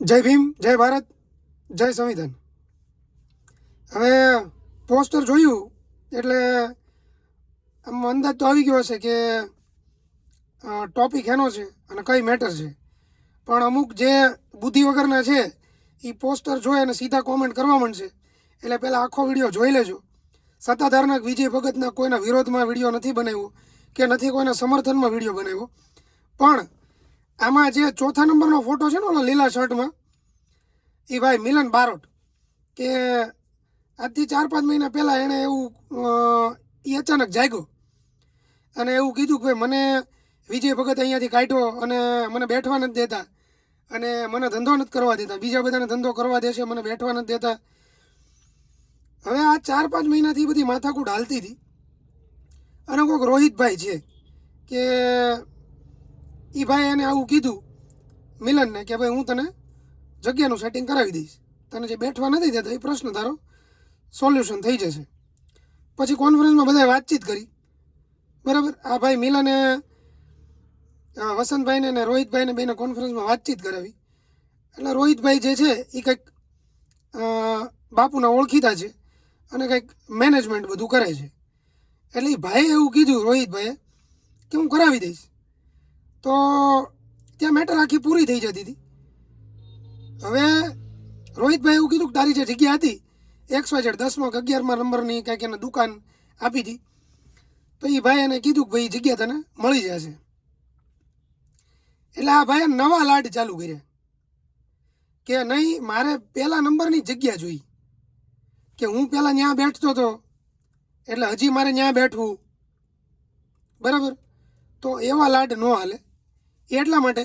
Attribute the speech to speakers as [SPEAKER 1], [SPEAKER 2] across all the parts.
[SPEAKER 1] જય ભીમ, જય ભારત, જય સંવિધાન. હવે પોસ્ટર જોયું, એટલે આમ અંદાજ તો આવી ગયો હશે કે ટોપિક એનો છે અને કઈ મેટર છે. પણ અમુક જે બુદ્ધિ વગરના છે એ પોસ્ટર જોઈ અને સીધા કોમેન્ટ કરવા માંડશે. એટલે પહેલાં આખો વીડિયો જોઈ લેજો. સત્તાધારના વિજય ભગતના કોઈના વિરોધમાં વીડિયો નથી બનાવ્યો કે નથી કોઈના સમર્થનમાં વીડિયો બનાવ્યો. પણ આમાં જે ચોથા નંબરનો ફોટો છે ને ઓલા લીલા શર્ટમાં, એ ભાઈ મિલન બારોટ, કે આજથી ચાર પાંચ મહિના પહેલાં એણે એવું એ અચાનક જાગ્યો. અને એવું કીધું કે ભાઈ, મને વિજય ભગત અહીંયાથી કાઢ્યો અને મને બેઠવા નથી દેતા. અને મને ધંધો નથી કરવા દેતા. બીજા બધાને ધંધો કરવા દેશે, મને બેઠવા નથી દેતા. હવે આ ચાર પાંચ મહિનાથી બધી માથાકૂટ હાલતી હતી. અને કોઈક રોહિતભાઈ છે, કે એ ભાઈ એને આવું કીધું, મિલનને કે ભાઈ હું તને જગ્યાનું સેટિંગ કરાવી દઈશ. તને જે બેઠવા નથી દેતા એ પ્રશ્ન તારો સોલ્યુશન થઈ જશે. પછી કોન્ફરન્સમાં બધાએ વાતચીત કરી. બરાબર? આ ભાઈ મિલને વસંતભાઈને અને રોહિતભાઈને બેને કોન્ફરન્સમાં વાતચીત કરાવી. એટલે રોહિતભાઈ જે છે એ કંઈક બાપુના ઓળખીતા છે અને કંઈક મેનેજમેન્ટ બધું કરે છે. એટલે એ ભાઈએ એવું કીધું રોહિતભાઈએ કે હું કરાવી દઈશ. તો ત્યાં મેટર આખી પૂરી થઈ જતી હતી. હવે રોહિતભાઈ એવું કીધું કે તારી જે જગ્યા હતી એક્સ વાય ઝેડ કે અગિયારમાં નંબરની કંઈક એને દુકાન આપી હતી. તો એ ભાઈ એને કીધું કે ભાઈ જગ્યા તને મળી જશે. એટલે આ ભાઈએ નવા લાડ ચાલુ કર્યા. કે નહીં, મારે પહેલા નંબરની જગ્યા જોઈ. કે હું પહેલાં ત્યાં બેઠતો હતો એટલે હજી મારે ત્યાં બેઠવું. બરાબર? તો એવા લાડ ન હાલે. એટલા માટે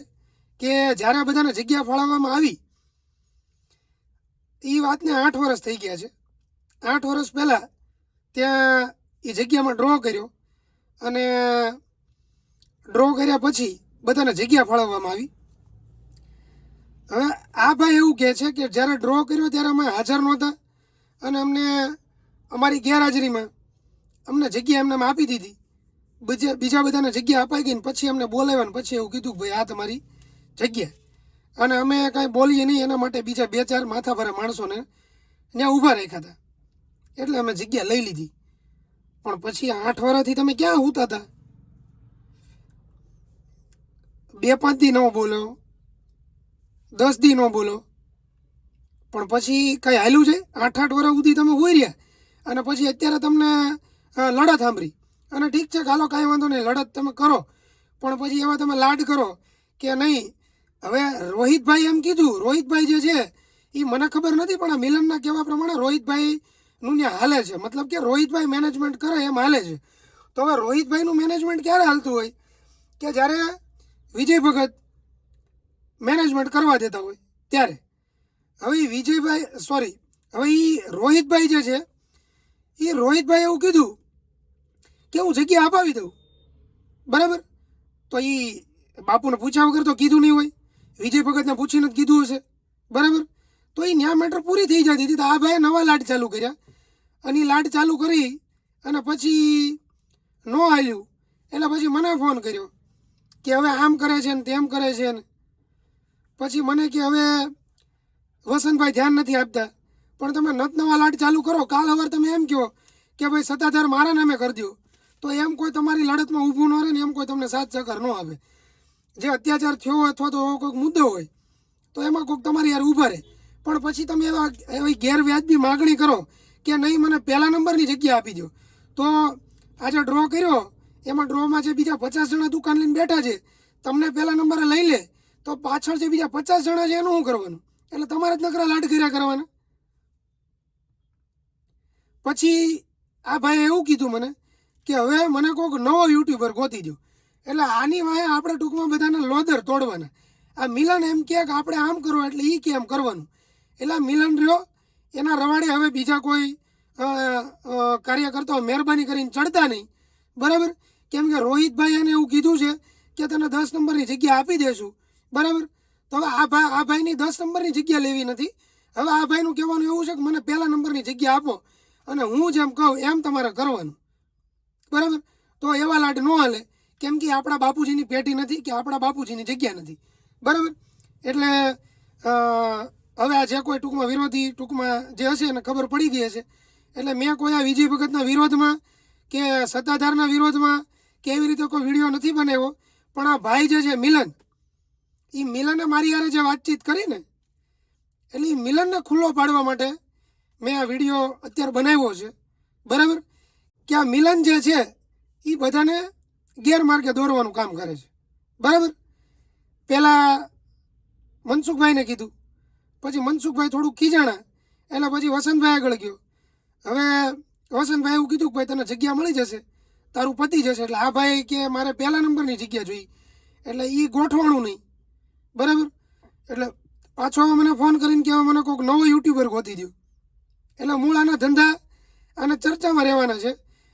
[SPEAKER 1] કે જ્યારે બધાને જગ્યા ફાળવવામાં આવી એ વાતને આઠ વર્ષ થઈ ગયા છે. આઠ વર્ષ પહેલાં ત્યાં એ જગ્યામાં ડ્રો કર્યો અને ડ્રો કર્યા પછી બધાને જગ્યા ફાળવવામાં આવી. હવે આ ભાઈ એવું કહે છે કે જ્યારે ડ્રો કર્યો ત્યારે અમે હાજર નહોતા અને અમને અમારી ગેરહાજરીમાં અમને જગ્યા એમને આપી દીધી. બીજા બીજા બધાને જગ્યા અપાઈ ગઈ ને પછી અમને બોલાવ્યા ને પછી એવું કીધું ભાઈ, આ તમારી જગ્યા. અને અમે કાંઈ બોલીએ નહીં, એના માટે બીજા બે, ચાર માથાભરા માણસોને ત્યાં ઊભા રાખ્યા હતા. એટલે અમે જગ્યા લઈ લીધી. પણ પછી આઠ વાળાથી તમે ક્યાં હોતા હતા? બે, પાંચ દી ન બોલો, દસ દી ન બોલો. પણ પછી કંઈ હાલ્યું છે? આઠ આઠ વર્ષ સુધી તમે હોઈ રહ્યા? અને પછી અત્યારે તમને લડત સાંભળી અને ઠીક છે ચાલો કાંઈ વાંધો નહીં, લડત તમે કરો. પણ પછી એવા તમે લાડ કરો કે નહીં. હવે રોહિતભાઈ એમ કીધું, રોહિતભાઈ જે છે એ મને ખબર નથી, પણ આ મિલનના કહેવા પ્રમાણે રોહિતભાઈનું ત્યાં હાલે છે. મતલબ કે રોહિતભાઈ મેનેજમેન્ટ કરે એમ હાલે છે. તો હવે રોહિતભાઈનું મેનેજમેન્ટ ક્યારે હાલતું હોય? કે જ્યારે વિજય ભગત મેનેજમેન્ટ કરવા દેતા હોય, ત્યારે. હવે વિજયભાઈ સોરી હવે એ રોહિતભાઈ જે છે એ રોહિતભાઈ એવું કીધું કે હું જગ્યા અપાવી દઉં. બરાબર? તો એ બાપુને પૂછ્યા વગર તો કીધું નહીં હોય. વિજય ભગતને પૂછીને જ કીધું હશે. બરાબર? તો એ ન્યા મેટર પૂરી થઈ જતી હતી. તો આ ભાઈએ નવા લાડ ચાલુ કર્યા. અને એ લાડ ચાલુ કરી અને પછી ન હાલ્યું એટલે પછી મને ફોન કર્યો કે હવે આમ કરે છે ને તેમ કરે છે ને. પછી મને કે હવે વસંતભાઈ ધ્યાન નથી આપતા. પણ તમે નત નવા લાડ ચાલુ કરો. કાલ હવાર તમે એમ કહો કે ભાઈ સત્તાધાર મારા નામે કરી દો તો એમ કોઈ તમારી લડતમાં ઊભું ન રહે ને એમ કોઈ તમને સાથ સહકાર ન આપે. જે અત્યાચાર થયો હોય અથવા તો કોઈક મુદ્દો હોય, તો એમાં કોઈક તમારી યાર ઊભા રહે. પણ પછી તમે એવા એવી ગેરવ્યાજબી માગણી કરો કે નહીં, મને પહેલા નંબરની જગ્યા આપી દો તો આજે ડ્રો કર્યો, એમાં ડ્રોમાં જે બીજા પચાસ જણા દુકાન લઈને બેઠા છે, તમને પહેલા નંબરે લઈ લે, તો પાછળ જે બીજા પચાસ જણા છે, એનું શું કરવાનું? એટલે તમારે જ નકરા લાડ કર્યા કરવાના. પછી આ ભાઈએ એવું કીધું મને કે હવે મને કોઈક નવો યુટ્યુબર ગોતી દો એટલે આની વાંહે આપણે ટૂંકમાં બધાને લોદર તોડવાના. આ મિલન એમ કહે કે આપણે આમ કરો એટલે એ કેમ કરવાનું? એટલે મિલન રહ્યો, એના રવાડે હવે બીજા કોઈ કાર્યકર્તાઓ મહેરબાની કરીને ચડતા નહીં. બરાબર? કેમ કે રોહિતભાઈ એને એવું કીધું છે કે તને દસ નંબરની જગ્યા આપી દેશું. બરાબર? તો હવે આ ભાઈ આ ભાઈની દસ નંબરની જગ્યા લેવી નથી. હવે આ ભાઈનું કહેવાનું એવું છે કે મને પહેલા નંબરની જગ્યા આપો. અને હું જેમ કહું એમ તમારે કરવાનું. બરાબર? તો એવા લાડ ન હાલે. કેમ કે આપણા બાપુજીની પેટી નથી કે આપણા બાપુજીની જગ્યા નથી. બરાબર? એટલે હવે આ જે કોઈ ટૂંકમાં વિરોધી ટૂંકમાં જે હશે એને ખબર પડી ગઈ હશે. એટલે મેં કોઈ આ વિજય ભગતના વિરોધમાં કે સત્તાધારના વિરોધમાં કે એવી રીતે કોઈ વીડિયો નથી બનાવ્યો, પણ આ ભાઈ જે છે મિલન, એ મિલને મારી હારે જે વાતચીત કરી ને, એટલે એ મિલનને ખુલ્લો પાડવા માટે મેં આ વીડિયો અત્યારે બનાવ્યો છે. બરાબર? કે આ મિલન જે છે, એ બધાને ગેરમાર્ગે દોરવાનું કામ કરે છે. બરાબર? પહેલાં મનસુખભાઈને કીધું. પછી મનસુખભાઈ થોડુંક ખીજાણા, એટલે પછી વસંતભાઈ આગળ ગયો. હવે વસંતભાઈ એવું કીધું કે ભાઈ તને જગ્યા મળી જશે, તારું પતી જશે, એટલે આ ભાઈ કે મારે પહેલા નંબરની જગ્યા જોઈ એટલે એ ગોઠવાણું નહીં. બરાબર? એટલે પાછો હવે મને ફોન કરીને કે હવે મને કોઈક નવો યુટ્યુબર ગોતી દો એટલે મૂળ આના ધંધા અને ચર્ચામાં રહેવાના છે.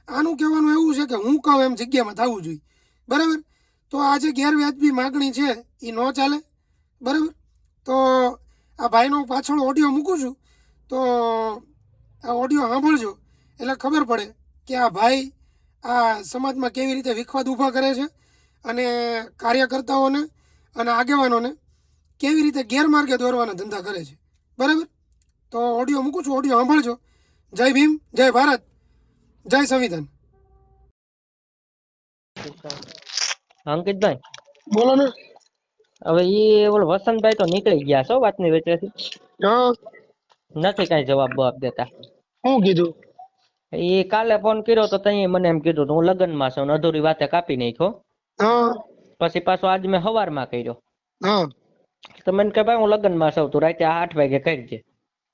[SPEAKER 1] આનું કહેવાનું એવું છે કે હું કહું એમ જગ્યામાં થવું જોઈએ. બરાબર? તો આ જે ગેરવ્યાજબી માગણી છે એ ન ચાલે. બરાબર? તો આ ભાઈનો પાછળ ઓડિયો મૂકું છું. તો આ ઓડિયો સાંભળજો. એટલે ખબર પડે કે આ ભાઈ આ સમાજમાં કેવી રીતે વિખવાદ ઊભા કરે છે અને કાર્યકર્તાઓને અને આગેવાનોને કેવી રીતે ગેરમાર્ગે દોરવાના ધંધા કરે છે. બરાબર? તો ઓડિયો મૂકું છું ઓડિયો સાંભળજો. જય ભીમ, જય ભારત. જય સંવિધાન
[SPEAKER 2] અંકિતભાઈ
[SPEAKER 1] બોલો ને.
[SPEAKER 2] હવે ઈ ઓલો વસંતભાઈ તો નીકળી ગયા છો વાતની વચ્ચેથી
[SPEAKER 1] હા.
[SPEAKER 2] નથી કાંઈ જવાબ બવાબ દેતા.
[SPEAKER 1] શું કીધું?
[SPEAKER 2] ઈ કાલે ફોન કર્યો તો તઈ મને એમ કીધું તો હું લગ્નમાં છું ને અધૂરી વાતે કાપી નાખ્યો.
[SPEAKER 1] હા.
[SPEAKER 2] પછી પાછો આજ મેં હવારમાં કર્યો.
[SPEAKER 1] હા.
[SPEAKER 2] તો મને કે ભાઈ હું લગ્નમાં છું તું રાતે આઠ વાગે કરજે.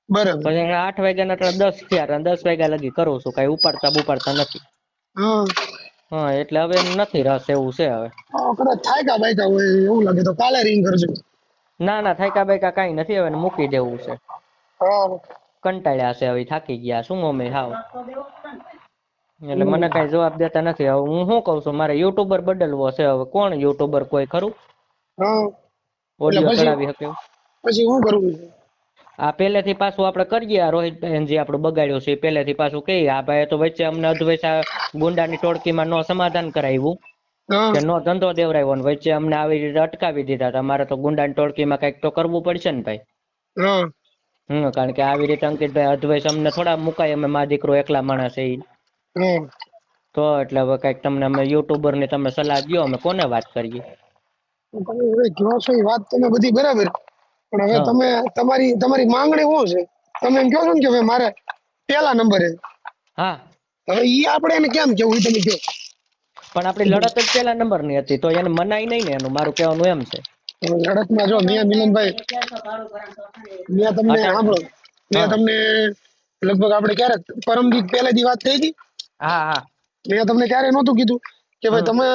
[SPEAKER 1] બરાબર.
[SPEAKER 2] પછી આઠ વાગ્યા ના દસ થયા દસ વાગ્યા લગી કરું છું કઈ ઉપાડતા ઉપાડતા નથી.
[SPEAKER 1] હા.
[SPEAKER 2] હા એટલે હવે નથી રસ એવું છે હવે.
[SPEAKER 1] કદાચ થાયકા બાયકા હોય એવું લાગે તો કાલે રિંગ કરજો.
[SPEAKER 2] ના ના થાયકા બાયકા કઈ નથી હવે મૂકી દેવું છે. કંટાળ્યા છે હવે થાકી ગયા શું અમે હાવ. એટલે મને કઈ જવાબ દેતા નથી. હવે હું શું કઉ છું મારે યુટ્યુબર બદલવો છે હવે કોણ યુટ્યુબર કોઈ ખરું? ઓડિયો ચડાવી શકે
[SPEAKER 1] પછી શું કરવું
[SPEAKER 2] આ પહેલેથી પાછું આપણે કરીએ. આ રોહિતભાઈ જે આપણું બગાડ્યું છે એ પહેલેથી પાછું કહીએ. આ ભાઈ તો વચ્ચે અમને અધવૈસા ગુંડાની ટોળકીમાં નો સમાધાન કરાવ્યું. કે નો ધંધો દેવરાયો ને વચ્ચે અમને આવી રીતે અટકાવી દીધા તમારે તો ગુંડાની ટોળકીમાં કંઈક તો કરવું પડશે ને ભાઈ. હમ કારણ કે આવી રીતે અંકિતભાઈ અધવૈસ અમને થોડા મુકાય. અમે મા દીકરો એકલા માણસ
[SPEAKER 1] એ
[SPEAKER 2] તો એટલે હવે કંઈક તમને અમે યુટ્યુબરની તમે સલાહ દ્યો અમે કોને વાત કરીએ?
[SPEAKER 1] તમે વાત તમે બધી બરાબર. પણ હવે તમે તમારી તમારી માંગણી શું છે? તમે એમ કહો છો ને કે ભાઈ મારે પહેલા નંબરે
[SPEAKER 2] હા.
[SPEAKER 1] હવે ઈ આપણે એને કેમ કેવું? તમે કહો.
[SPEAKER 2] પણ આપણી લડત જ નંબરની હતી તો એને મનાય નહીં ને એનું. મારું કહેવાનું એમ છે.
[SPEAKER 1] લડત લડતમાં જો મિયા મિલનભાઈ મેં તમને સાંભળો. મેં તમને લગભગ આપણે ક્યારે પહેલા દી વાત થઈ હતી?
[SPEAKER 2] હા હા.
[SPEAKER 1] મેં તમને ક્યારે નહોતું કીધું કે ભાઈ તમે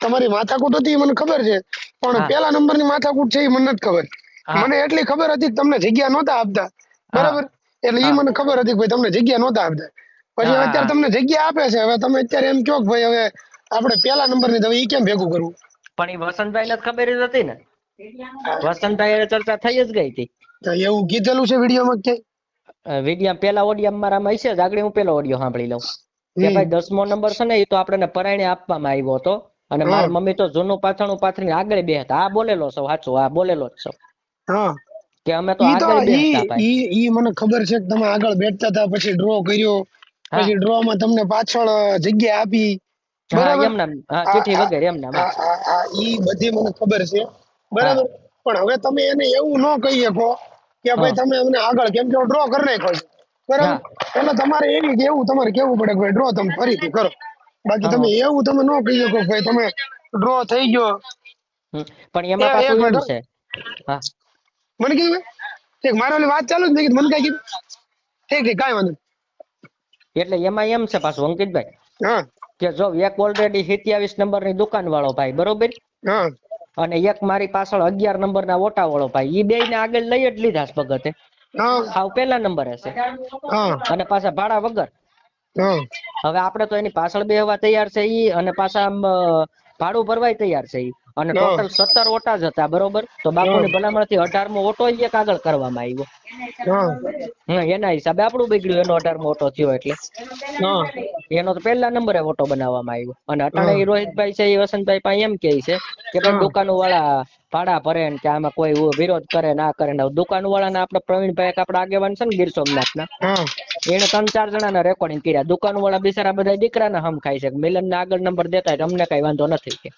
[SPEAKER 1] તમારી માથાકૂટ હતી મને ખબર છે. પણ. પહેલા નંબરની માથાકૂટ છે એ મને નથી ખબર. મને એટલી ખબર હતી કે તમને જગ્યા નહોતા આપતા. બરાબર? એટલે એ મને ખબર હતી કે ભાઈ તમને જગ્યા નહોતા આપતા. પછી અત્યારે તમને જગ્યા આપે છે. હવે તમે અત્યારે એમ કહો ભાઈ હવે આપણે પહેલા નંબરની તો હવે ઈ કેમ ભેગું કરવું?
[SPEAKER 2] પણ એ વસંતભાઈ ને ખબર જ હતી ને? વસંતભાઈ ચર્ચા થઈ જ ગઈ હતી.
[SPEAKER 1] એવું કીધેલું છે વિડીયોમાં કે?
[SPEAKER 2] વિડીયા પેલા ઓડિયો મારામાં હશે જ. આગળ હું પેલો ઓડિયો સાંભળી લઉં. કે ભાઈ દસમો નંબર છે ને એ તો આપણને પરાયણે આપવામાં આવ્યો હતો. અને મારી મમ્મી તો જૂનું પાથરણું પાથરીને આગળ બે હતા. આ બોલેલો છો સાચું આ બોલેલો જ છો.
[SPEAKER 1] હા.
[SPEAKER 2] કે અમે તો આગળ બેઠતા
[SPEAKER 1] ઈ મને ખબર છે કે તમે આગળ બેઠતા હતા પછી ડ્રો કર્યો પછી ડ્રો માં તમને પાછળ જગ્યા આપી.
[SPEAKER 2] હા
[SPEAKER 1] બરાબર?
[SPEAKER 2] એમના હા ચીઠી વગેરે એમના
[SPEAKER 1] આ આ- આ ઈ બધી મને ખબર છે. બરાબર? પણ હવે તમે એને એવું ન કહી શકો કે ભાઈ તમે અમને આગળ કેમ કે ડ્રો કરી નાખ્યો છે. બરાબર? એટલે તમારે એવી એવું તમારે કેવું પડે કે ડ્રો તમે ફરીથી કરો. બાકી તમે એવું તમે ન કહી શકો ભાઈ તમે ડ્રો થઈ ગયો.
[SPEAKER 2] પણ એમાં પાછું. છે. હા.
[SPEAKER 1] મને કીધું ઠીક મારે ઓલી વાત ચાલુ જ મેં કીધું મને કઈ કીધું? ઠીક ઠીક કાંઈ વાંધો
[SPEAKER 2] એટલે એમાં એમ છે પાછું અંકિતભાઈ
[SPEAKER 1] હા.
[SPEAKER 2] કે જો એક ઓલરેડી સિત્યાવીસ નંબરની દુકાન વાળો ભાઈ બરોબર?
[SPEAKER 1] હા.
[SPEAKER 2] અને એક મારી પાછળ અગિયાર નંબરના ઓટા વાળો ભાઈ એ બે ને આગળ લઈ જ લીધા છે ભગતે હાવ પેલા નંબર છે.
[SPEAKER 1] હા.
[SPEAKER 2] અને પાછા ભાડા વગર. હવે આપણે તો એની પાછળ બેહવા તૈયાર છે ઈ અને પાછા આમ, ભાડું ભરવાય તૈયાર છે ઈ. અને. ટોટલ સત્તર ઓટા જ હતા બરોબર? તો બાપુની ભલામણથી અઢારમો ઓટો એક આગળ કરવામાં આવ્યો.
[SPEAKER 3] હા.
[SPEAKER 2] એના હિસાબે આપણું બગડ્યું એનો અઢારમો ઓટો થયો એટલે. એનો તો પહેલા નંબરે ઓટો બનાવવામાં આવ્યો. અને અટાણે રોહિતભાઈ છે એ વસંતભાઈ પાસે એમ કે છે કે ભાઈ દુકાનો વાળા ભાડા ભરે ને કે આમાં કોઈ વિરોધ કરે ના કરે. ને દુકાન વાળા ને આપડે પ્રવીણભાઈ આપણા આગેવાન છે ને ગીર સોમનાથ
[SPEAKER 3] ના
[SPEAKER 2] એને ત્રણ ચાર જણાના રેકોર્ડિંગ કર્યા. દુકાન વાળા બિચારા બધા દીકરા ના હમ ખાય છે. મિલન ને આગળ નંબર દેતા અમને કઈ વાંધો નથી કે.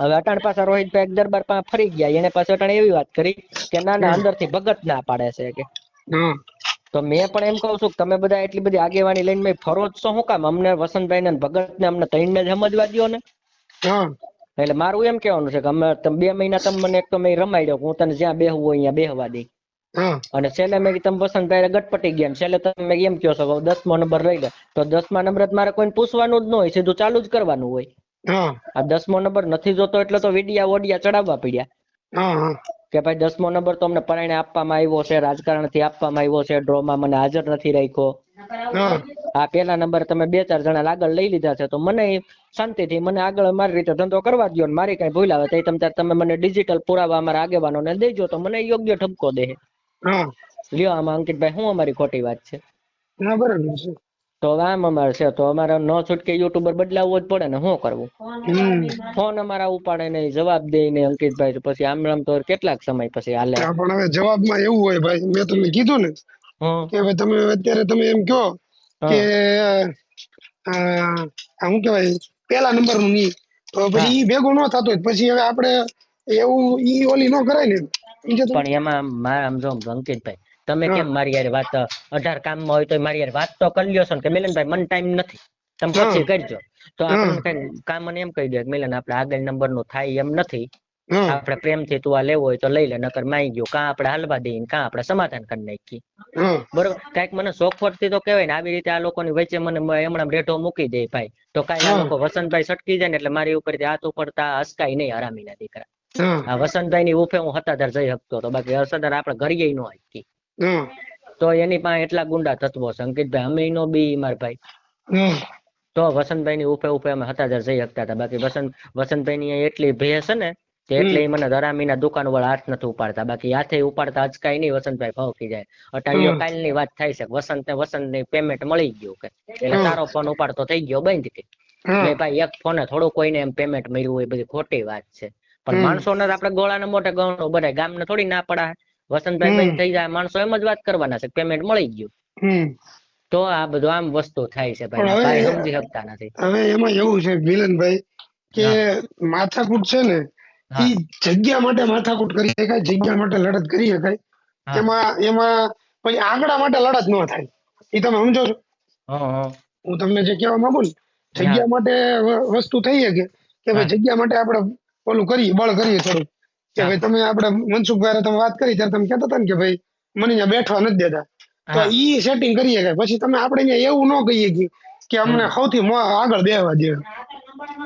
[SPEAKER 2] હવે અટાણ પાછા રોહિતભાઈ ભાઈ દરબાર પાસે ફરી ગયા. એને પાસે અટાણે એવી વાત કરી કે ના ના અંદરથી ભગત ના પાડે છે કે. તો મેં પણ એમ કહું છું કે તમે બધા એટલી બધી આગેવાની લઈને મેં ફરો જ છો. શું કામ? અમને વસંતભાઈ ને ભગત ને અમને ત્રણને જ સમજવા દ્યો ને. એટલે મારું એમ કહેવાનું છે કે અમે બે મહિના તમે મને એક તો મેં રમાઈ દો હું તને જ્યાં બેહવું હોય અહીંયા બેહવા દઈ
[SPEAKER 3] હા
[SPEAKER 2] અને છેલ્લે મેં તમે વસંતભાઈ ગટપટી ગયા છેલ્લે તમે એમ કહો છો દસમો નંબર લઈ લે. તો દસમા નંબર મારે કોઈને પૂછવાનું જ ન હોય સીધું ચાલુ જ કરવાનું હોય.
[SPEAKER 3] હા
[SPEAKER 2] આ દસમો નંબર નથી જોતો એટલે તો વિડિયા ઓડિયા ચડાવવા પડ્યા. કે ભાઈ દસમો નંબર તો અમને પરાયણે આપવામાં આવ્યો છે રાજકારણથી આપવામાં આવ્યો છે ડ્રોમાં મને હાજર નથી રાખ્યો. આ પેલા નંબર તમે બે ચાર જણા આગળ લઈ લીધા છે તો મને શાંતિથી મને આગળ મારી રીતે ધંધો કરવા દો ને મારી કઈ ભૂલ આવે તો તમ તમે મને ડિજિટલ પુરાવા અમારા આગેવાનોને દેજો તો મને યોગ્ય ઠપકો દે. લ્યો આમાં અંકિતભાઈ શું અમારી ખોટી વાત છે?
[SPEAKER 3] બરાબર છે.
[SPEAKER 2] તો આમ અમારે છે તો અમારે ન છૂટકે યુટ્યુબર બદલાવવો જ પડે ને શું કરવું? ફોન અમારા ઉપાડે નહીં જવાબ દે નહીં અંકિતભાઈ. તો પછી આમ આમ તો કેટલાક સમય પછી હાલે.
[SPEAKER 3] પણ હવે જવાબમાં એવું હોય ભાઈ મેં તમને કીધું ને કે હવે તમે અત્યારે તમે એમ કહો કે આ શું કહેવાય પેલા નંબરનું. નહીં તો પછી ઈ ભેગું ન થતું હોય પછી હવે આપણે એવું ઈ ઓલી ન કરાય ને. ઈ
[SPEAKER 2] પણ એમાં મારા આમ જો અંકિતભાઈ. તમે કેમ મારી યાર વાત અઢાર કામમાં હોય તો મારી યાર વાત તો કરી લ્યો છો કે મિલનભાઈ મને ટાઈમ નથી. તમે પછી કરજો. તો આપણે કઈ કામ એમ કહી દે કે મિલન આપણે આગળ નંબરનું થાય એમ નથી. આપણે પ્રેમથી તું આ લેવો હોય તો લઈ લે નકર માઈ ગયો કાં આપણે હાલવા દઈએ ને કાં આપણે સમાધાન કરી નાખીએ. બરોબર? કાંઈક મને શોખવટથી તો કહેવાય ને આવી રીતે આ લોકોની વચ્ચે મને હમણાં રેઢો મૂકી દે ભાઈ. તો કાંઈ આ લોકો વસંતભાઈ સટકી જાય ને એટલે મારી ઉપરથી હાથ ઉપડતા હસકાય નહીં હરામીના દીકરા. આ વસંતભાઈ ની ઉફે હું હતાધાર જઈ શકતો હતો બાકી હતાધાર આપણે ઘરીએ ન હાકી તો એની પાસે એટલા ગુંડા તત્વો છે. અંકિતભાઈ અમે નો બી માર ભાઈ. તો વસંતભાઈ ની ઉપે ઉપે અમે હતાધાર જઈ શકતા હતા. બાકી વસંત વસંતભાઈ ની એટલી ભે છે ને કે એટલે મને મને ધરામીના દુકાન વાળા હાથ નથી ઉપાડતા. બાકી હાથે ઉપાડતા અચકાય નહીં વસંતભાઈ ભાવકી જાય. અટાણીઓ કાલની વાત થાય છે વસંત ને વસંતની પેમેન્ટ મળી ગયું કે. એટલે તારો ફોન ઉપાડતો થઈ ગયો બંધ કે. ભાઈ એક ફોને થોડું કોઈને એમ પેમેન્ટ મળ્યું હોય બધી ખોટી વાત છે. પણ
[SPEAKER 3] માણસો
[SPEAKER 2] ને આપડે ગોળા ને મોઢે ગણો ગામ ને થોડી ના પડાય. વસંતભાઈ. થઈ જાય માણસો એમ જ વાત કરવાના છે પેમેન્ટ મળી ગયું. તો આ બધું આમ વસ્તુ થાય છે ભાઈ સમજી શકતા નથી.
[SPEAKER 3] હવે એમાં એવું છે મિલનભાઈ કે માથાકૂટ છે ને. ઈ જગ્યા માટે માથાકૂટ કરી શકાય જગ્યા માટે લડત કરી શકાય. એમાં એમાં પછી આંકડા માટે લડત ન થાય. એ તમે સમજો છો?
[SPEAKER 2] હં,
[SPEAKER 3] તમને જે કહેવા માંગુ ને જગ્યા માટે વસ્તુ થઈ શકે કે ભાઈ જગ્યા માટે આપણે ઓલું કરીએ બળ કરીએ થોડું કે. ભાઈ તમે આપણે મનસુખભાઈ તમે વાત કરી ત્યારે તમે કહેતા હતા ને કે ભાઈ મને અહીંયા બેઠવા નથી દેતા. તો. ઈ સેટિંગ કરી શકાય પછી તમે આપણે અહીંયા એવું ન કહીએ કે કે અમને સૌથી આગળ બેહવા દે.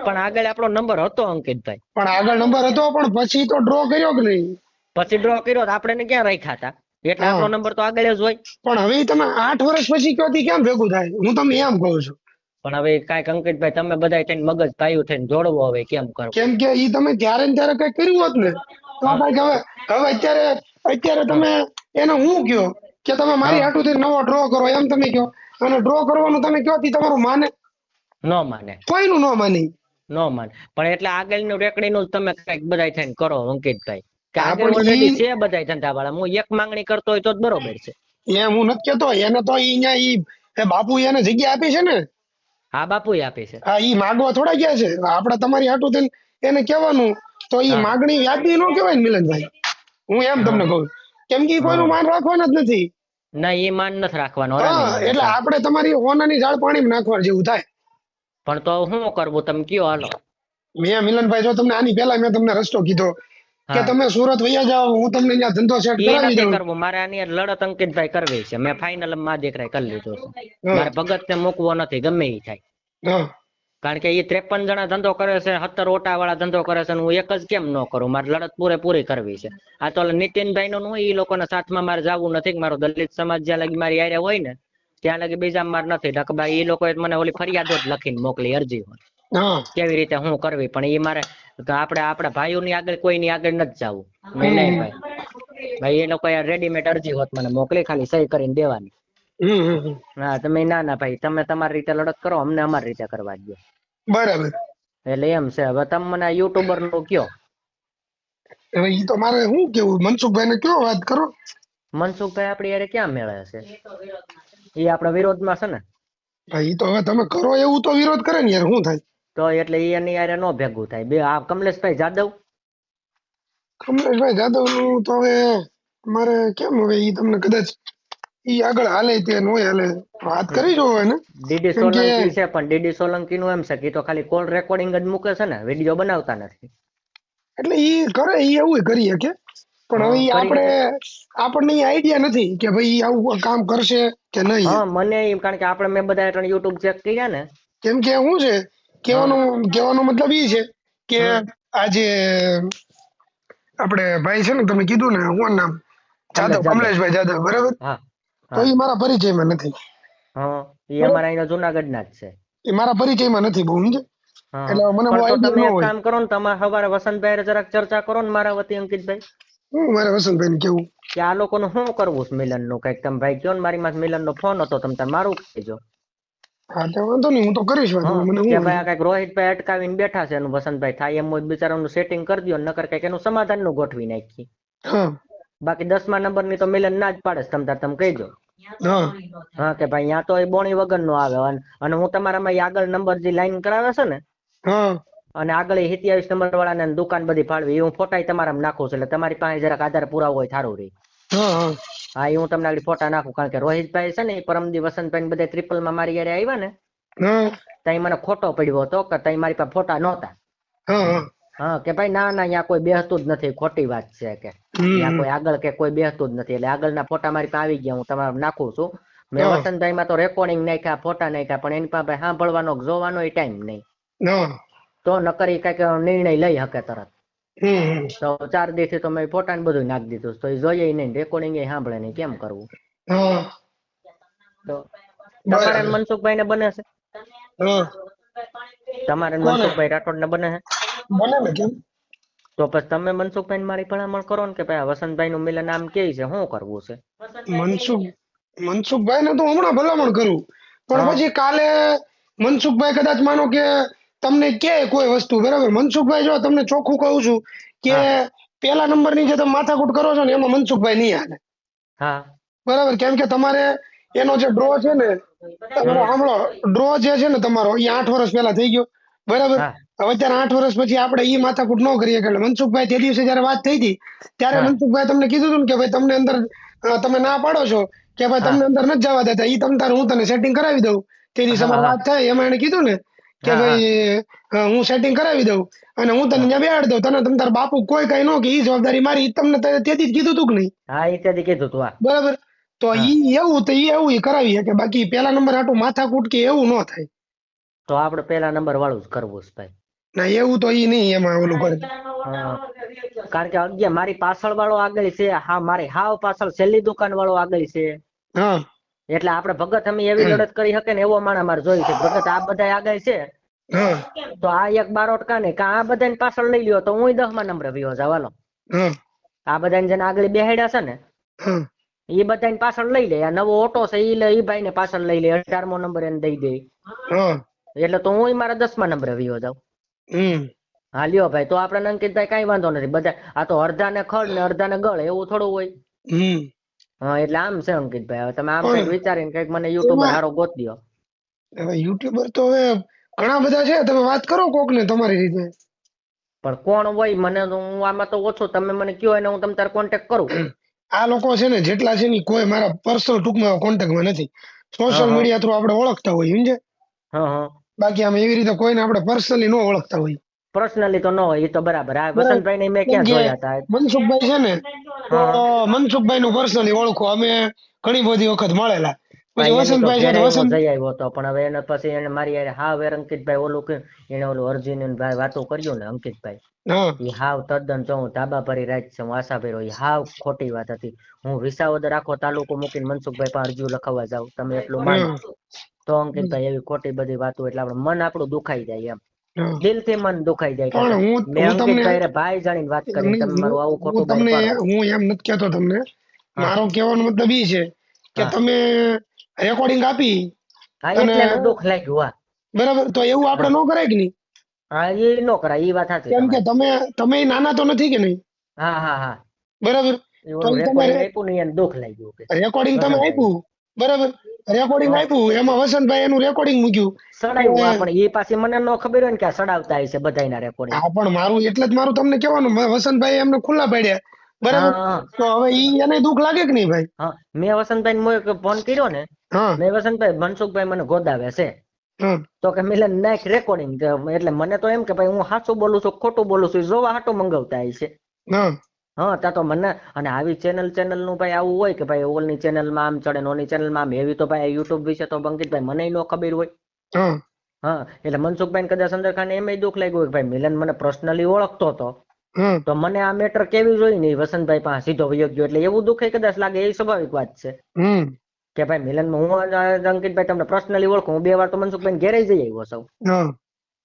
[SPEAKER 2] પણ આગળ આપણો નંબર હતો અંકિતભાઈ.
[SPEAKER 3] પણ આગળ નંબર હતો પણ પછી તો ડ્રો કર્યો કે નહીં?
[SPEAKER 2] પછી ડ્રો કર્યો તો આપણે ક્યાં રાખ્યા હતા? એટલે આપણો નંબર તો આગળ જ હોય.
[SPEAKER 3] પણ હવે તમે આઠ વર્ષ પછી કયો કેમ ભેગું થાય? હું તમને એમ કહું છું.
[SPEAKER 2] પણ હવે કાંઈક અંકિતભાઈ તમે બધા થઈને મગજ પાયું થઈને જોડવો હવે કેમ કરો?
[SPEAKER 3] કેમ કે ઈ તમે ત્યારે ને ત્યારે કઈ કર્યું હોત ને તો આપણે હવે હવે અત્યારે અત્યારે તમે એને હું કયો કે તમે મારી હાટું થી નવો ડ્રો કરો એમ તમે કયો? અને ડ્રો કરવાનું તમે કયો થી તમારું માને?
[SPEAKER 2] ન માને.
[SPEAKER 3] કોઈનું ન માની.
[SPEAKER 2] ન માને. પણ એટલે આગળનું રેકડીનું તમે કંઈક બધા થઈને કરો અંકિતભાઈ કે આગળ
[SPEAKER 3] ઈ-
[SPEAKER 2] છે બધા હું એક માંગણી કરતો હોય તો જ બરોબર છે.
[SPEAKER 3] એમ હું નથી કેતો એને તો ઈ બાપુ એને જગ્યા આપી છે ને
[SPEAKER 2] હા બાપુ આપે છે.
[SPEAKER 3] હા ઈ માગવા થોડા ગયા છે. આપણે તમારી હાટું થઈને એને કહેવાનું તો ઈ માગણી વ્યાજબી નો કહેવાય ને મિલનભાઈ. હું એમ તમને કહું. કેમ કે કોઈનું માન રાખવાના જ નથી.
[SPEAKER 2] ના એ માન નથી રાખવાનો
[SPEAKER 3] એટલે. આપણે તમારી હોનાની ઝાડ પાણીમાં નાખવા જેવું થાય.
[SPEAKER 2] પણ તો શું કરવું? તમે કયો હાલો.
[SPEAKER 3] મેં મિલનભાઈ જો તમને આની પહેલા મેં તમને રસ્તો કીધો કે તમે સુરત વયા જાઓ હું તમને ત્યાં ધંધો સેટ કરાવી દઉં.
[SPEAKER 2] કરવો. મારે આની લડત અંકિતભાઈ કરવી છે. મેં ફાઇનલમાં દીકરાએ કરી લીધો છે. મારે ભગત ને મૂકવો નથી ગમે એ થાય. કારણ કે એ ત્રેપન જણા ધંધો કરે છે સત્તર ઓટા વાળા ધંધો કરે છે હું એક જ કેમ ન કરું? મારે લડત પૂરેપૂરી કરવી છે. આ તો નીતિનભાઈ નો એ લોકોના સાથમાં મારે જવું નથી મારો દલિત સમાજ જ્યાં લગી મારી હારે હોય ને ત્યાં લગી બીજા માર નથી. નકર એ લોકો મને ઓલી ફરિયાદો જ લખીને મોકલી અરજી હોય. કેવી રીતે હું કરવી? પણ એ મારે તો આપણે આપણા ભાઈઓની આગળ કોઈની આગળ નથી જવું. નહીં ભાઈ. ભાઈ એ લોકો રેડીમેડ અરજી હોત મને મોકલી ખાલી સહી કરીને દેવાની. હા તમે ના ના ભાઈ તમે તમારી રીતે લડત કરો અમને અમારી રીતે કરવા દો
[SPEAKER 3] બરાબર.
[SPEAKER 2] એટલે એમ છે હવે તમે મને યુટ્યુબરનું કયો.
[SPEAKER 3] હવે ઈ તો મારે શું કેવું? મનસુખભાઈ ને કયો વાત કરો?
[SPEAKER 2] મનસુખભાઈ આપડી યારે ક્યાં મેળે છે એ આપણા વિરોધમાં છે ને.
[SPEAKER 3] ભાઈ ઈ તો હવે તમે કરો એવું તો વિરોધ કરે ને યાર શું થાય?
[SPEAKER 2] તો એટલે ઈ એની યારે નો ભેગું થાય. બે આ કમલેશભાઈ જાદવ?
[SPEAKER 3] કમલેશભાઈ જાદવનું તો હવે મારે કેમ હવે ઈ તમને કદાચ ઈ આગળ હાલે તે નો હાલે? વાત કરી જો હવે ને
[SPEAKER 2] ડીડી સોલંકી છે પણ ડીડી સોલંકી નું એમ છે કે તો ખાલી કોલ રેકોર્ડિંગ જ મૂકે છે ને વીડિયો બનાવતા નથી.
[SPEAKER 3] એટલે ઈ કરે ઈ એવું કરી શકે. પણ હવે
[SPEAKER 2] હા,
[SPEAKER 3] આપણે આપણને આઈડિયા નથી કે ભાઈ આવું કામ કરશે કે નહીં.
[SPEAKER 2] હા મને એમ કારણ કે આપણે મેં બધા ત્રણ યુટ્યુબ ચેક કર્યા ને.
[SPEAKER 3] કેમ કે શું છે કહેવાનો કહેવાનો મતલબ એ છે કે આજે આપણે ભાઈ છે ને તમે કીધું ને હું નામ જાદવ. કમલેશભાઈ જાદવ બરાબર? તો એ મારા પરિચયમાં નથી.
[SPEAKER 2] હા એ અમારા અહીંના જુનાગઢ ના જ છે.
[SPEAKER 3] એ મારા પરિચયમાં નથી બહુ સમજે એટલે મને બહુ આઈડિયા
[SPEAKER 2] તમે
[SPEAKER 3] ન હોય.
[SPEAKER 2] કામ કરો ને તમારે સવારે વસંતભાઈ જરાક ચર્ચા કરો ને મારા વતી અંકિતભાઈ.
[SPEAKER 3] હું મારા વસંતભાઈ ને કેવું?
[SPEAKER 2] કે આ લોકોનું શું કરવું છે મિલનનું કંઈક તમે ભાઈ કયો ને મારી માં મિલન નો ફોન હતો તમે મારું કહેજો.
[SPEAKER 3] હા તો વાંધો નહીં હું તો કરીશ વાત મને
[SPEAKER 2] કે ભાઈ આ કંઈક રોહિતભાઈ અટકાવીને બેઠા છે એનું વસંતભાઈ થાય એમ બિચારાનું સેટિંગ કરી દો નકર કંઈક એનું સમાધાનનું ગોઠવી નાખી. બાકી દસમા નંબરની તો મિલન ના જ પાડે તમ તાર તમે કહી દો
[SPEAKER 3] હા
[SPEAKER 2] કે ભાઈ ત્યાં તો એ બોણી વગર નો આવે અને- હું તમારામાં આગળ નંબર જે લાઈન કરાવે છે ને અને આગળ એ નંબર નંબર વાળાને દુકાન બધી ફાળવી એ હું ફોટા તમારામાં નાખું છું એટલે તમારી પાસે જરાક આધાર પુરાવો હોય સારું રહે.
[SPEAKER 3] હા
[SPEAKER 2] એ હું તમને આગળ ફોટા નાખું કારણ કે રોહિતભાઈ છે ને એ પરમદી વસંતભાઈ બધા ટ્રિપલમાં મારી યારે આવ્યા ને ત્યાં મને ખોટો પડ્યો હતો કે ત્યાં મારી પાસે ફોટા નહોતા.
[SPEAKER 3] હા
[SPEAKER 2] કે ભાઈ ના ના અહીંયા કોઈ બેસતું જ નથી ખોટી વાત છે કે. અહીંયા કોઈ આગળ કે કોઈ બેસતું જ નથી એટલે આગળના ફોટા મારી પાસે આવી ગયા હું તમારે નાખું છું. મેં વસંતભાઈ માં તો રેકોર્ડિંગ નાખ્યા ફોટા નાખ્યા પણ એની પાસે સાંભળવાનો જોવાનો એ ટાઈમ નહીં તો નકર ઈ કંઈક નિર્ણય લઈ શકે તરત. તો ચાર દિવસથી તો મેં ફોટા ને બધું નાખી દીધું. તો એ જોઈએ નહીં રેકોર્ડિંગ એ સાંભળે નહીં કેમ કરવું? તો તમારે મનસુખભાઈ ને બને છે? તમારે મનસુખભાઈ રાઠોડ ને બને છે?
[SPEAKER 3] બને ને કેમ?
[SPEAKER 2] તો પછી તમે મનસુખભાઈ મારી ભલામણ કરો ને કે ભાઈ વસંતભાઈ નું મિલન આમ કે છે શું કરવું છે?
[SPEAKER 3] મનસુખ મનસુખભાઈ ને તો હમણાં ભલામણ કરું. પણ. પછી કાલે મનસુખભાઈ કદાચ માનો કે તમને કે કોઈ વસ્તુ બરાબર? મનસુખભાઈ જો તમને ચોખ્ખું કહું છું કે પેલા નંબરની જે તમે માથાકૂટ કરો છો ને એમાં મનસુખભાઈ નહીં હાલે.
[SPEAKER 2] હા.
[SPEAKER 3] બરાબર? કેમ કે તમારે એનો જે ડ્રો છે ને તમારો સાંભળો ડ્રો જે છે ને તમારો એ આઠ વર્ષ પહેલા થઈ ગયો. બરાબર? હવે અત્યારે આઠ વર્ષ પછી આપણે ઈ માથાકૂટ ન કરીએ એટલે મનસુખભાઈ તે દિવસે જયારે વાત થઈ હતી ત્યારે મનસુખભાઈ તમને કીધું હતું કે ભાઈ તમને અંદર તમે ના પાડો છો કે ભાઈ તમને અંદર નથી જવા દેતા એ તમ તારે હું તને સેટિંગ કરાવી દઉં. તે દિવસે વાત થાય એમાં એને કીધું ને કે. ભાઈ હું સેટિંગ કરાવી દઉં અને હું તને ત્યાં બેહાડી દઉં. તને તમ તાર બાપુ કોઈ કઈ નો કે ઈ જવાબદારી મારી. તમને તેથી જ કીધું હતું કે નહીં?
[SPEAKER 2] હા એ ત્યાંથી કીધું તું
[SPEAKER 3] બરાબર? તો ઈ એવું તો ઈ એવું ઈ કરાવી શકે. બાકી પેલા નંબર આટું માથાકૂટ કે એવું ન થાય.
[SPEAKER 2] તો આપણે પેલા નંબર વાળું જ કરવું છે ભાઈ.
[SPEAKER 3] ના એવું તો ઈ નહીં એમાં ઓલું કરે.
[SPEAKER 2] કારણ કે અગિયાર મારી પાછળ વાળો આગળ છે. હા મારી હાવ પાછળ છેલ્લી દુકાન વાળો આગળ છે.
[SPEAKER 3] હા.
[SPEAKER 2] એટલે આપણે ભગત અમે એવી લડત કરી શકે ને એવો માણસ મારે જોયું છે. ભગત આ બધા આગળ છે. તો આ એક બારોટ કાને કા આ બધાને પાછળ લઈ લ્યો તો હું દસમા નંબરે વિયો જાવ
[SPEAKER 3] હા.
[SPEAKER 2] આ બધાને જેને આગળ બેહેડ્યા છે ને એ બધાને પાછળ લઈ લે. આ નવો ઓટો છે એ લે ઈ ભાઈ ને પાછળ લઈ લે. અઢારમો નંબર એને દઈ દે. એટલે તો હું મારા દસમા નંબરે વ્યો જાવ
[SPEAKER 3] હમ.
[SPEAKER 2] હા લ્યો ભાઈ. તો આપણે અંકિતભાઈ કઈ વાંધો નથી. બધા આ તો અડધા ને ખડ ને અડધા ને ગળ એવું થોડું હોય. હા એટલે આમ છે અંકિતભાઈ. હવે તમે આમ કંઈક વિચારીને કંઈક મને યુટ્યુબર હારો ગોત દો
[SPEAKER 3] હવે યુટ્યુબર તો હવે ઘણા બધા છે. તમે વાત કરો કોક ને તમારી રીતે.
[SPEAKER 2] પણ કોણ હોય મને તો હું આમાં તો ઓછો. તમે મને કયો એને હું તમ તાર કોન્ટેક્ટ કરું.
[SPEAKER 3] આ લોકો છે ને જેટલા છે ને કોઈ મારા પર્સનલ ટૂંકમાં કોન્ટેક્ટમાં નથી. સોશિયલ. મીડિયા થ્રુ આપણે ઓળખતા હોય સમજે
[SPEAKER 2] હા હા.
[SPEAKER 3] બાકી આમ એવી રીતે કોઈને આપણે પર્સનલી ન ઓળખતા હોય
[SPEAKER 2] પર્સનલી તો ન હોય એ તો બરાબર. આ વસંતભાઈ ને મેં ક્યાં જોયા હતા
[SPEAKER 3] મનસુખભાઈ છે ને તો મનસુખભાઈ નું પર્સનલી ઓળખો. અમે ઘણી બધી વખત મળેલા. વસંતભાઈ છે વસંત
[SPEAKER 2] જઈ આવ્યો હતો પણ હવે એને પછી એને મારી હાવ એ અંકિતભાઈ ઓલું કે એને ઓલું અર્જુન ભાઈ વાતો કર્યું ને અંકિતભાઈ. એ હાવ તદ્દન જો હું ધાબા ભરી રાખ છે હું આશા ભેરો એ હાવ ખોટી વાત હતી. હું વિસાવદર આખો તાલુકો મૂકીને મનસુખભાઈ પાસે અરજી લખાવવા જાઉં. તમે એટલું માનો. તો અંકિતભાઈ એવી ખોટી બધી વાતો એટલે આપણે મન આપણું દુખાઈ જાય એમ. દિલથી મન દુખાઈ જાય
[SPEAKER 3] પણ હું
[SPEAKER 2] મેં અંકિતભાઈ ભાઈ જાણીને વાત કરી તમે મારું આવું ખોટું
[SPEAKER 3] તમને હું એમ નથી કહેતો તમને. મારો કહેવાનો મતલબ એ છે કે તમે રેકોર્ડિંગ આપી
[SPEAKER 2] હા એટલે દુખ લાગ્યું હા.
[SPEAKER 3] બરાબર? તો એવું આપણે ન કરાય કે નહીં?
[SPEAKER 2] હા એ ન કરાય એ વાત સાચી
[SPEAKER 3] કેમ કે તમે તમે નાના તો નથી કે નહીં?
[SPEAKER 2] હા હા હા.
[SPEAKER 3] બરાબર?
[SPEAKER 2] રેકોર્ડિંગ આપ્યું નહીં દુઃખ લાગ્યું
[SPEAKER 3] રેકોર્ડિંગ તમે આપ્યું. બરાબર? રેકોર્ડિંગ આપ્યું એમાં વસંતભાઈ એનું રેકોર્ડિંગ મૂક્યું.
[SPEAKER 2] સડાયું પણ એ પાછી મને ન ખબર હોય ને કે સડાવતા હશે બધાયના રેકોર્ડિંગ
[SPEAKER 3] હા પણ મારું એટલે જ મારું તમને કહેવાનું વસંતભાઈ એમને ખુલ્લા પાડ્યા. બરાબર? તો હવે ઈ એને દુઃખ લાગે કે નહીં ભાઈ?
[SPEAKER 2] હા મેં વસંતભાઈ ને ફોન કર્યો ને મેં વસંતભાઈ મનસુખભાઈ મને ગોદાવે છે. તો કે મિલન નાખ રેકોર્ડિંગ એટલે મને તો એમ કે ભાઈ હું સાચું બોલું છું ખોટું બોલું છું જોવા હાટું મંગાવતા હશે.
[SPEAKER 3] હા
[SPEAKER 2] ત્યાં તો મને અને આવી ચેનલ ચેનલનું ભાઈ આવું હોય કે ભાઈ ઓલની ચેનલમાં આમ ચડે ને ઓની ચેનલમાં આમ એવી તો ભાઈ યુટ્યુબ વિશે તો અંકિતભાઈ મને નો ખબર હોય.
[SPEAKER 3] હા.
[SPEAKER 2] એટલે મનસુખભાઈ કદાચ અંદર ખાને એમ દુઃખ લાગ્યું કે ભાઈ મિલન મને પર્સનલી ઓળખતો હતો. તો મને આ મેટર કેવી જોઈ નહીં વસંતભાઈ પાસે સીધો વયો ગયો. એટલે એવું દુઃખ કદાચ લાગે એ સ્વાભાવિક વાત છે. કે ભાઈ મિલન હું અંકિતભાઈ તમને પર્સનલી ઓળખું હું બે વાર તો મનસુખભાઈ ઘેરે જઈ આવ્યો
[SPEAKER 3] સૌ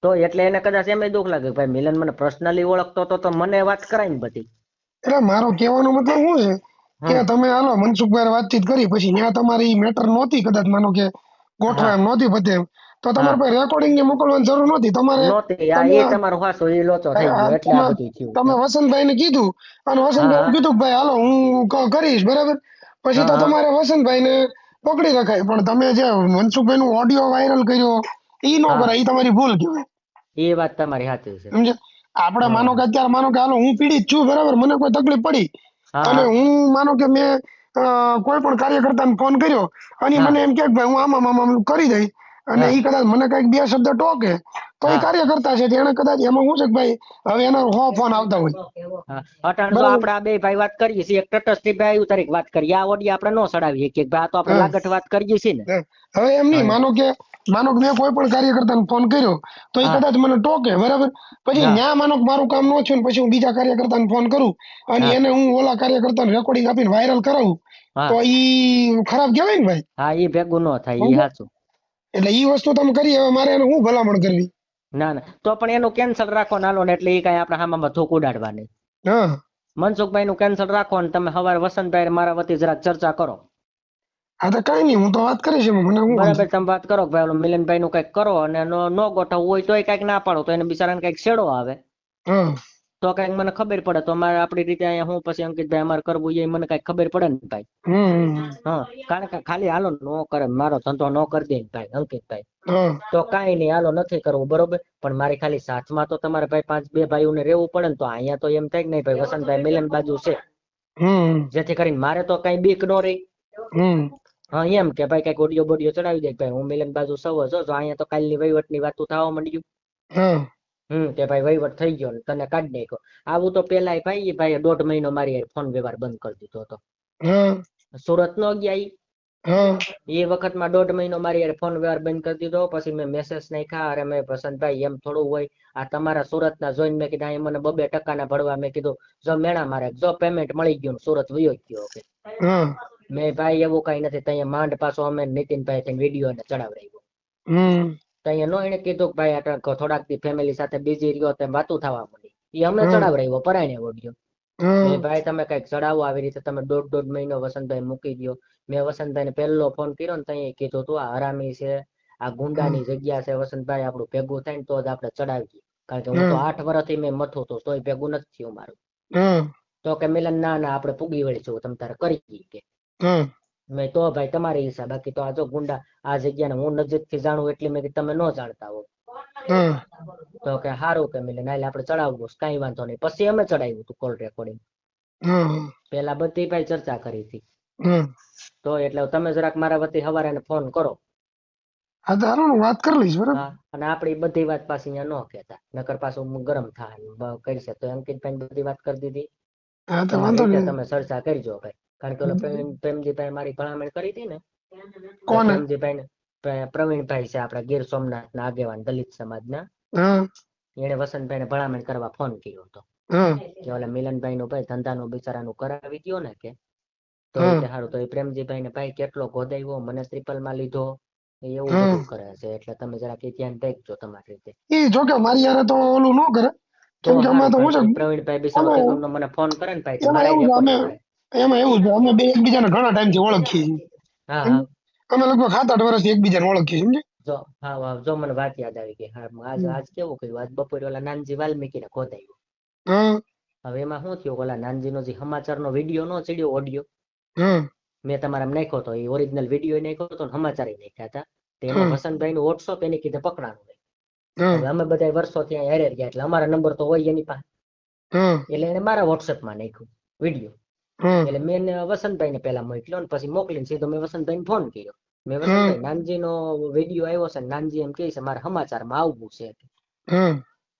[SPEAKER 2] તો એટલે એને કદાચ એમ દુઃખ લાગે ભાઈ મિલન મને પર્સનલી ઓળખતો હતો તો મને વાત કરાય ને બધી.
[SPEAKER 3] એટલે મારો કહેવાનો મતલબ શું છે? કે તમે હાલો મનસુખભાઈ વાતચીત કરી પછી ત્યાં તમારી મેટર નહોતી કદાચ માનો કે ગોઠવા એમ નહોતી પતે એમ. તો તમારે પાસે રેકોર્ડિંગ ને મોકલવાની જરૂર નહોતી. તમારે તમે વસંતભાઈ ને કીધું અને વસંતભાઈ કીધું ભાઈ હાલો હું કરીશ બરાબર? પછી તો. તમારે વસંતભાઈ ને પકડી રખાય પણ તમે જે મનસુખભાઈ નું ઓડિયો વાયરલ કર્યો ઈ નો. કરાય ઈ તમારી ભૂલ કહેવાય.
[SPEAKER 2] એ વાત તમારી સાચી છે.
[SPEAKER 3] સમજે આપણે માનો કે અત્યારે માનો કે હાલો હું પીડિત છું બરાબર? મને કોઈ તકલીફ પડી. અને
[SPEAKER 2] હું
[SPEAKER 3] માનો કે મેં કોઈ પણ કાર્યકર્તાને ફોન કર્યો અને મને એમ કે ભાઈ હું આમાં આમાં કરી દઈ અને એ કદાચ મને કંઈક બે શબ્દ ટોકે તો એ. કાર્યકર્તા છે એને કદાચ એમાં શું છે કે ભાઈ હવે એનો હો ફોન આવતા હોય.
[SPEAKER 2] અટાણ તો આપણે આ બે ભાઈ વાત કરીએ છીએ. એક તટસ્થ ભાઈ તારીખ વાત કરીએ. આ ઓડી આપણે નો સડાવીએ. કે ભાઈ આ તો આપણે લાગત વાત કરીએ છીએ ને.
[SPEAKER 3] હવે એમ નહીં માનો કે માનો કે મેં કોઈ પણ કાર્યકર્તાને ફોન કર્યો તો એ કદાચ મને ટોકે બરાબર? પછી ન્યા માનો કે મારું કામ ન થયું પછી હું બીજા કાર્યકર્તાને ફોન કરું અને એને હું ઓલા કાર્યકર્તાને રેકોર્ડિંગ આપીને વાયરલ કરાવું તો ઈ ખરાબ કહેવાય ને ભાઈ?
[SPEAKER 2] હા એ ભેગું ન થાય એ સાચું
[SPEAKER 3] એટલે ઈ વસ્તુ તમે કરી હવે મારે એને હું ભલામણ કરવી?
[SPEAKER 2] ના ના. તો પણ એનું કેન્સલ રાખો નાનો ને એટલે એ કઈ આપણે હામાં થૂક ઉડાડવા નહીં
[SPEAKER 3] હા.
[SPEAKER 2] મનસુખભાઈ નું કેન્સલ રાખો ને તમે સવારે વસંતભાઈ મારા વતી જરાક ચર્ચા કરો.
[SPEAKER 3] હા તો કઈ નહીં હું તો વાત કરીશ એમાં મને હું
[SPEAKER 2] બરાબર તમે વાત કરો ભાઈ ઓલો મિલનભાઈ નું કંઈક કરો અને નો ગોઠવવું હોય તોય કંઈક ના પાડો તો એને બિચારાને કંઈક છેડો આવે. તો કંઈક મને ખબર પડે તો અમારે આપણી રીતે અહીંયા હું પછી અંકિતભાઈ અમારે કરવું એ મને કંઈક ખબર પડે ને ભાઈ. હા કારણ કે ખાલી હાલો નો કરે મારો ધંધો નો કરી દે ભાઈ અંકિતભાઈ. તો કાંઈ નહીં હાલો નથી કરવું બરોબર? પણ મારી ખાલી સાથમાં તો તમારે ભાઈ પાંચ બે ભાઈઓને રહેવું પડે ને તો અહીંયા તો એમ થાય કે નહીં ભાઈ વસંતભાઈ મિલન બાજુ છે. જેથી કરીને મારે તો કઈ બીક નો રહી. હા એમ કે ભાઈ કંઈક ઓડિયો બોડિયો ચડાવી દે ભાઈ હું મિલન બાજુ સૌ જ જો અહીંયા તો કાલની વહીવટની વાતું થવા માંડ્યું. હમ કે ભાઈ વહીવટ થઈ ગયો તને કાઢી નાખ્યો. આવું તો પેલા ભાઈ એ ભાઈ દોઢ મહિનો મારી ફોન વ્યવહાર બંધ કરી દીધો હતો. સુરત નો ગયા એ વખતમાં દોઢ મહિનો મારી યાર ફોન વ્યવહાર બંધ કરી દીધો. પછી મેં મેસેજ નાખ્યા. અરે મેં પ્રશાંતભાઈ એમ થોડું હોય. આ તમારા સુરત ના જોઈને મેં કીધા મને બબે ટકા ના ભરવા. મેં કીધું જો મેણા મારે જો પેમેન્ટ મળી ગયું સુરત વયો ગયો. કે મેં ભાઈ એવું કઈ નથી ત્યાં માંડ પાછો અમે નીતિનભાઈ થઈને વીડિયો ને ચડાવડાવ્યો ત્યાં નો એને કીધું કે ભાઈ આ થોડાક દી ફેમિલી સાથે બીજી રહ્યો તેમ વાતું થવા મળી એ અમે
[SPEAKER 3] હમ.
[SPEAKER 2] ચડાવડાવ્યો પરાયણે ઓડિયો ભાઈ તમે કંઈક ચડાવો આવી રીતે તમે દોઢ દોઢ મહિનો વસંતભાઈ મૂકી દો મેં વસંતભાઈ ને પહેલો ફોન કર્યો ને ત્યાં કીધું તું આ હરામી છે આ ગુંડાની જગ્યા છે વસંતભાઈ આપણું ભેગું થાય ને તો જ આપણે ચડાવીએ કારણ કે હું તો. આઠ વર્ષથી મેં મથું તો તોય ભેગું નથી થયું મારું. તો કે મિલન ના ના આપણે પૂગી વળીશું તમ તારે કરી કે. મેં તો ભાઈ તમારી હિસાબ બાકી તો આ જો ગુંડા આ જગ્યાને હું નજીકથી જાણું એટલે મેં તમે ન જાણતા હો. તો કે સારું કે મિલે એટલે આપણે ચડાવવું કઈ વાંધો નહીં. પછી અમે ચડાવ્યું હતું કોલ રેકોર્ડિંગ પેલા બધી ભાઈ ચર્ચા કરી હતી. તો એટલે તમે જરાક મારા વતી સવારે એને ફોન કરો.
[SPEAKER 3] હા તો વાત કરી લઈશ બરાબર?
[SPEAKER 2] અને આપણી બધી વાત પાછી અહીંયા ન કહેતા. નકર પાછું હું ગરમ થાય કરશે. તો અંકિતભાઈ બધી વાત કરી દીધી.
[SPEAKER 3] હા તો વાંધો નહીં.
[SPEAKER 2] તમે ચર્ચા કરજો ભાઈ. કારણ કે ઓલો પ્રેમ- પ્રેમજીભાઈ મારી ભલામણ કરી હતી ને
[SPEAKER 3] કોણ
[SPEAKER 2] પ્રેમજીભાઈ પ્રવીણભાઈ છે આપણા ગીર સોમનાથ ના આગેવાન દલિત સમાજના.
[SPEAKER 3] ના
[SPEAKER 2] એને વસંતભાઈ ને ભલામણ કરવા ફોન કર્યો હતો. કે ઓલા મિલનભાઈ નું ભાઈ ધંધાનું બિચારાનું કરાવી દ્યો ને કે તો હારું તો એ પ્રેમજીભાઈ ને ભાઈ કેટલો ગોદાવ્યો મને ત્રિપલમાં લીધો એવું બધું કરે છે. એટલે તમે જરાક ધ્યાન દેખજો તમારી રીતે.
[SPEAKER 3] એ જો કે મારી યારે તો ઓલું ન કરે. કેમ કે અમે તો હું છે
[SPEAKER 2] પ્રવીણભાઈ બી મને ફોન કરે ને ભાઈ તો
[SPEAKER 3] એમાં એવું છે, અમે- બે એકબીજાને ઘણા ટાઈમથી ઓળખીએ છીએ. અમે લગભગ સાત આઠ વર્ષથી એકબીજાને ઓળખીએ છીએ
[SPEAKER 2] જો હા જો મને વાત યાદ આવી ગઈ. હા આજ આજ કેવું કર્યું? આજ બપોરે ઓલા નાનજી વાલ્મીકીને ખોદાયું. હવે એમાં શું થયું? ઓલા નાનજીનો જે સમાચારનો વીડિયો નો ચડ્યો ઓડિયો? મેં તમારા નાખ્યો હતો. એ ઓરિજિનલ વીડિયો નાખ્યો હતો સમાચાર નાખ્યા હતા.
[SPEAKER 3] તેમાં.
[SPEAKER 2] વસંતભાઈ નું વોટ્સઅપ એને કીધે પકડાણું. હવે અમે બધા વર્ષો ત્યાં હેરેર ગયા એટલે અમારા નંબર તો હોય એની પાસે. એટલે એને મારા વોટ્સઅપમાં નાખ્યું વીડિયો. એટલે મેં એને વસંતભાઈને પેલા મોકલ્યો ને પછી મોકલીને સીધો મેં વસંતભાઈને ફોન કર્યો મેં વસંતભાઈ નાનજીનો વીડિયો આવ્યો છે ને નાનજી એમ કે છે મારે સમાચારમાં આવવું છે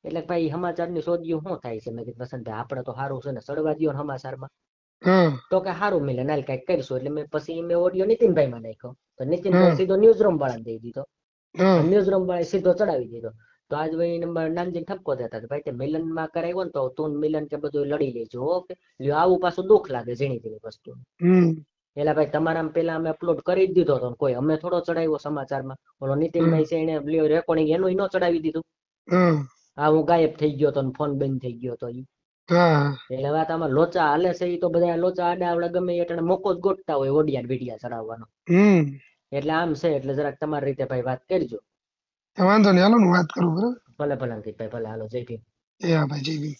[SPEAKER 2] એટલે ભાઈ સમાચારની શોધ્યું શું થાય છે મેં કીધું વસંતભાઈ આપણે તો સારું છે ને સડવા સમાચાર સમાચારમાં તો કે સારું મિલે નાલ કંઈક કરીશું એટલે મેં પછી મેં ઓડિયો નીતિનભાઈમાં નાખ્યો તો નીતિનભાઈ સીધો ન્યૂઝ રૂમ વાળા દઈ દીધો ન્યૂઝ રૂમ વાળા સીધો ચડાવી દીધો તો આજ ભાઈ નંબર નાનજી ઠપકો દેતા કે ભાઈ તે મિલનમાં કરાવ્યો ને તો તું મિલન કે બધું લડી લેજો ઓકે લ્યો આવું પાછું દુઃખ લાગે ઝીણી ઝીણી વસ્તુ એટલે ભાઈ તમારા પેલા અમે અપલોડ કરી જ દીધો હતો કોઈ અમે થોડો ચડાવ્યો સમાચારમાં. ઓલો નીતિનભાઈ છે એને રેકોર્ડિંગ એનું ન ચડાવી દીધું.
[SPEAKER 3] હા
[SPEAKER 2] હું ગાયબ થઈ ગયો તો ફોન બંધ થઈ ગયો તો ઈ. એટલે વાત આમાં લોચા હાલે છે એ તો બધા લોચા આડા આવડે ગમે એટલે મોકો જ ગોતતા હોય ઓડિયા વિડિયા ચડાવવાનો. એટલે આમ છે એટલે જરાક તમારી રીતે ભાઈ વાત કરજો.
[SPEAKER 3] વાંધો નહીં હાલો હું વાત કરું બરાબર?
[SPEAKER 2] ભલે ભલે અંકિતભાઈ ભલે હાલો જય ભીમ.
[SPEAKER 3] એ હા ભાઈ જય ભીમ.